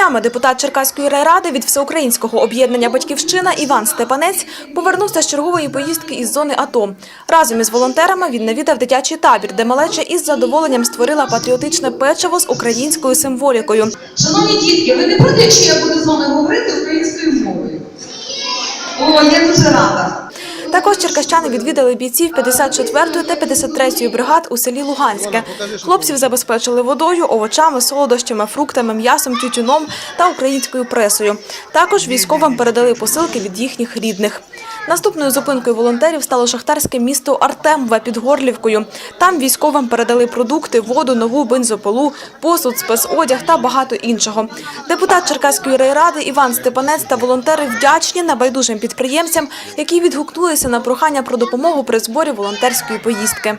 днями депутат Черкаської райради від всеукраїнського об'єднання Батьківщина Іван Степанець повернувся з чергової поїздки із зони АТО. Разом із волонтерами він навідав дитячий табір, де малеча із задоволенням створила патріотичне печиво з українською символікою. Шановні дітки, ви не проти, якщо я буду з вами говорити українською мовою? О, я дуже рада. Також черкащани відвідали бійців 54-ї та 53-ї бригад у селі Луганське. Хлопців забезпечили водою, овочами, солодощами, фруктами, м'ясом, тютюном та українською пресою. Також військовим передали посилки від їхніх рідних. Наступною зупинкою волонтерів стало шахтарське місто Артемве під Горлівкою. Там військовим передали продукти, воду, нову бензопилу, посуд, спецодяг та багато іншого. Депутат Черкаської райради Іван Степанець та волонтери вдячні небайдужим підприємцям, які відгукнулися на прохання про допомогу при зборі волонтерської поїздки.